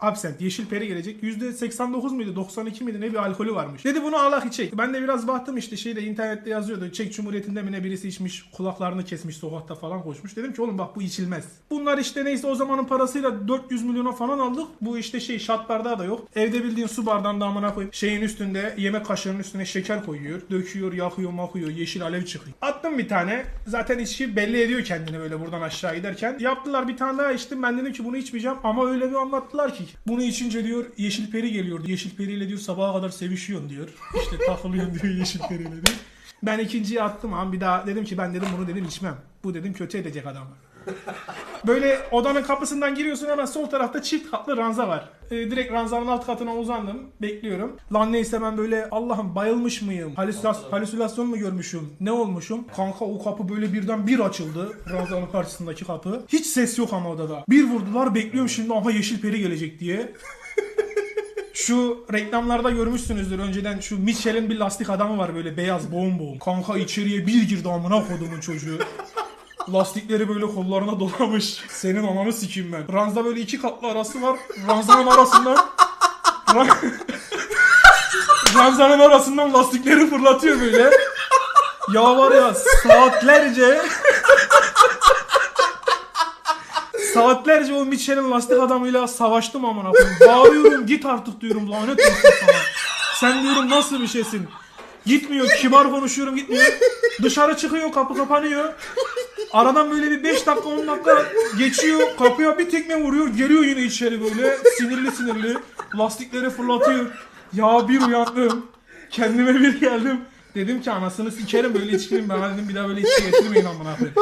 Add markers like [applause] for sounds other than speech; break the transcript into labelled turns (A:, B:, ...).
A: Absent. Yeşil peri gelecek. %89 muydu 92 miydi ne bir alkolü varmış. Dedi bunu Allah içecek. Ben de biraz baktım işte şeyde internette yazıyordu. Çek Cumhuriyeti'nde mi ne birisi içmiş kulaklarını kesmiş sokakta falan koşmuş. Dedim ki oğlum bak bu içilmez. Bunlar işte neyse o zamanın parasıyla 400 milyona falan aldık. Bu işte şey şat bardağı da yok. Evde bildiğin su bardağında amına koyup şeyin üstünde yemek kaşığının üstüne şeker koyuyor. Döküyor, yakıyor, makıyor. Yeşil alev çıkıyor. Attım bir tane. Zaten içki belli ediyor kendini böyle buradan aşağı giderken. Yaptılar bir tane daha içtim. Ben dedim ki bunu içmeyeceğim. Ama öyle bir anlattılar ki. Bunu içince diyor yeşil peri geliyor. Yeşil periyle diyor sabaha kadar sevişiyorsun diyor. [laughs] İşte takılıyorsun diyor yeşil periyle diyor. Ben ikinciyi attım ama bir daha dedim ki ben dedim bunu dedim içmem. Bu dedim kötü edecek adamı. Böyle odanın kapısından giriyorsun hemen sol tarafta çift katlı ranza var. Ee, direkt ranzanın alt katına uzandım. Bekliyorum. Lan neyse ben böyle Allah'ım bayılmış mıyım? Halüsinas- halüsinasyon mu görmüşüm? Ne olmuşum? Kanka o kapı böyle birden bir açıldı. Ranzanın karşısındaki kapı. Hiç ses yok ama odada. Bir vurdular bekliyorum şimdi aha yeşil peri gelecek diye. [laughs] Şu reklamlarda görmüşsünüzdür önceden şu Michelin bir lastik adamı var böyle beyaz boğum boğum. Kanka içeriye bir girdi amına kodumun çocuğu. Lastikleri böyle kollarına dolamış. Senin ananı sikeyim ben. Ranzda böyle iki katlı arası var. Ranzanın arasından... Ra- Ranzanın arasından lastikleri fırlatıyor böyle. Ya var ya saatlerce... Saatlerce o Michelin lastik adamıyla savaştım amına koyayım. Bağırıyorum git artık diyorum lanet olsun sana. Sen diyorum nasıl bir şeysin? Gitmiyor kibar konuşuyorum gitmiyor. Dışarı çıkıyor kapı kapanıyor. Aradan böyle bir 5 dakika 10 dakika geçiyor. Kapıya bir tekme vuruyor. Geliyor yine içeri böyle sinirli sinirli. Lastikleri fırlatıyor. Ya bir uyandım. Kendime bir geldim. Dedim ki anasını sikerim böyle içkinin bana dedim bir daha böyle içki getirmeyin amına koyayım.